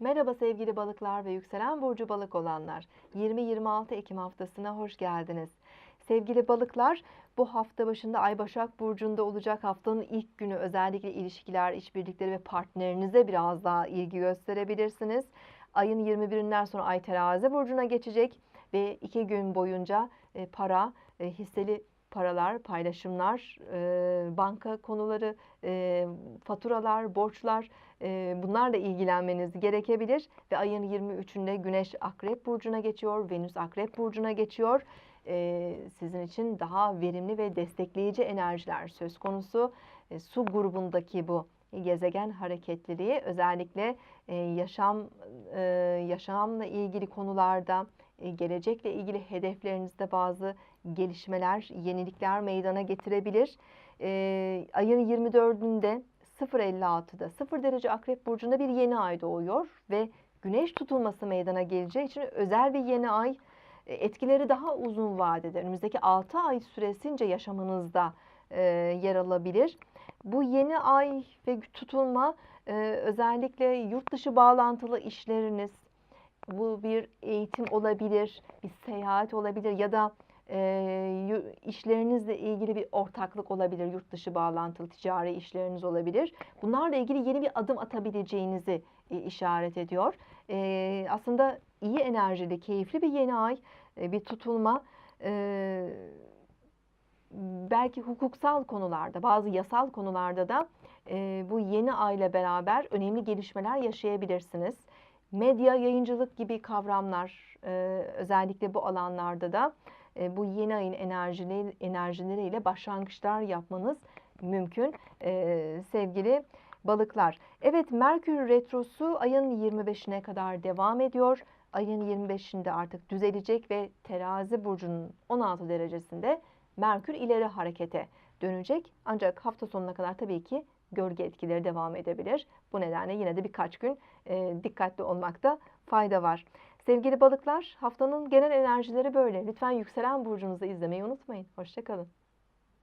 Merhaba sevgili balıklar ve yükselen burcu balık olanlar. 20-26 Ekim haftasına hoş geldiniz. Sevgili balıklar, bu hafta başında Ay Başak Burcu'nda olacak haftanın ilk günü özellikle ilişkiler, işbirlikleri ve partnerinize biraz daha ilgi gösterebilirsiniz. Ayın 21'inden sonra Ay Terazi Burcu'na geçecek ve iki gün boyunca e, para, e, hisseli paralar, paylaşımlar, e, banka konuları, e, faturalar, borçlar e, bunlarla ilgilenmeniz gerekebilir. Ve ayın 23'ünde Güneş Akrep Burcu'na geçiyor, Venüs Akrep Burcu'na geçiyor. E, sizin için daha verimli ve destekleyici enerjiler söz konusu. E, su grubundaki bu gezegen hareketliliği özellikle e, yaşam e, yaşamla ilgili konularda gelecekle ilgili hedeflerinizde bazı gelişmeler, yenilikler meydana getirebilir. E, ayın 24'ünde 0.56'da 0 derece Akrep Burcu'nda bir yeni ay doğuyor ve güneş tutulması meydana geleceği için özel bir yeni ay e, etkileri daha uzun vadede önümüzdeki 6 ay süresince yaşamınızda e, yer alabilir. Bu yeni ay ve tutulma e, özellikle yurt dışı bağlantılı işleriniz, bu bir eğitim olabilir, bir seyahat olabilir ya da e, işlerinizle ilgili bir ortaklık olabilir, yurt dışı bağlantılı ticari işleriniz olabilir. Bunlarla ilgili yeni bir adım atabileceğinizi e, işaret ediyor. E, aslında iyi enerjili, keyifli bir yeni ay, e, bir tutulma. E, belki hukuksal konularda, bazı yasal konularda da e, bu yeni ayla beraber önemli gelişmeler yaşayabilirsiniz. Medya, yayıncılık gibi kavramlar e, özellikle bu alanlarda da e, bu yeni ayın enerjileri, enerjileriyle başlangıçlar yapmanız mümkün e, sevgili balıklar. Evet Merkür Retrosu ayın 25'ine kadar devam ediyor. Ayın 25'inde artık düzelecek ve terazi burcunun 16 derecesinde Merkür ileri harekete dönecek. Ancak hafta sonuna kadar tabii ki gölge etkileri devam edebilir. Bu nedenle yine de birkaç gün e, dikkatli olmakta fayda var. Sevgili balıklar haftanın genel enerjileri böyle. Lütfen yükselen burcunuzu izlemeyi unutmayın. Hoşçakalın.